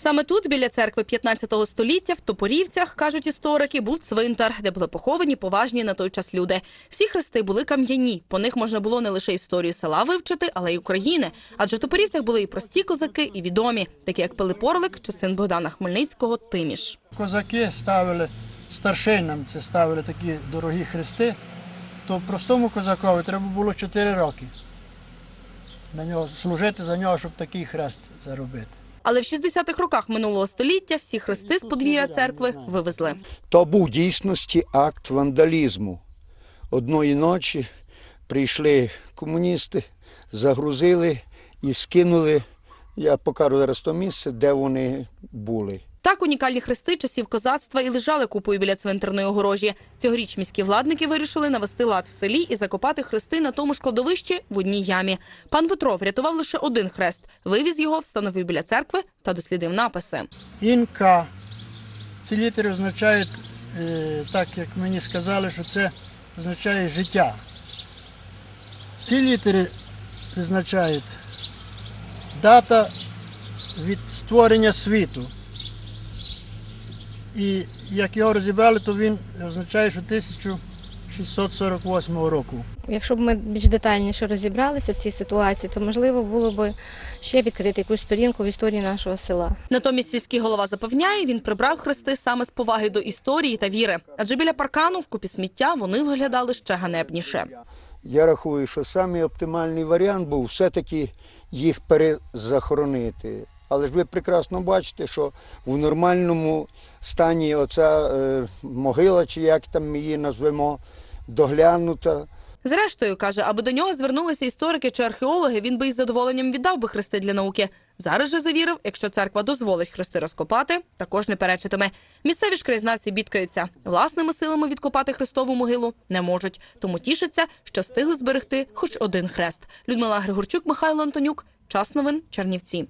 Саме тут, біля церкви 15 століття, в Топорівцях, кажуть історики, був цвинтар, де були поховані поважні на той час люди. Всі хрести були кам'яні. По них можна було не лише історію села вивчити, але й України. Адже в Топорівцях були і прості козаки, і відомі, такі як Пилип Орлик чи син Богдана Хмельницького Тиміш. Козаки ставили старшинам, це ставили такі дорогі хрести, то простому козакові треба було 4 роки на нього служити за нього, щоб такий хрест заробити. Але в 60-х роках минулого століття всі хрести з подвір'я церкви вивезли. То був дійсності акт вандалізму. Одної ночі прийшли комуністи, загрузили і скинули. Я покажу зараз то місце, де вони були. Так унікальні хрести часів козацтва і лежали купою біля цвинтарної огорожі. Цьогоріч міські владники вирішили навести лад в селі і закопати хрести на тому ж кладовищі в одній ямі. Пан Петро врятував лише один хрест, вивіз його, встановив біля церкви та дослідив написи. Інка. Ці літери означають, е, так як мені сказали, що це означає життя. Ці літери визначають дата від створення світу. І як його розібрали, то він означає, що 1648 року. Якщо б ми більш детальніше розібралися в цій ситуації, то можливо було б ще відкрити якусь сторінку в історії нашого села. Натомість сільський голова запевняє, він прибрав хрести саме з поваги до історії та віри. Адже біля паркану в купі сміття вони виглядали ще ганебніше. Я рахую, що самий оптимальний варіант був все-таки їх перезахоронити. Але ж ви прекрасно бачите, що в нормальному стані оця е, могила, чи як там її назвемо, доглянута. Зрештою, каже, аби до нього звернулися історики чи археологи, він би із задоволенням віддав би хрести для науки. Зараз же завірив, якщо церква дозволить хрести розкопати, також не перечитиме. Місцеві ж краєзнавці бідкаються. Власними силами відкопати хрестову могилу не можуть. Тому тішаться, що встигли зберегти хоч один хрест. Людмила Григорчук, Михайло Антонюк. Час новин Чернівці.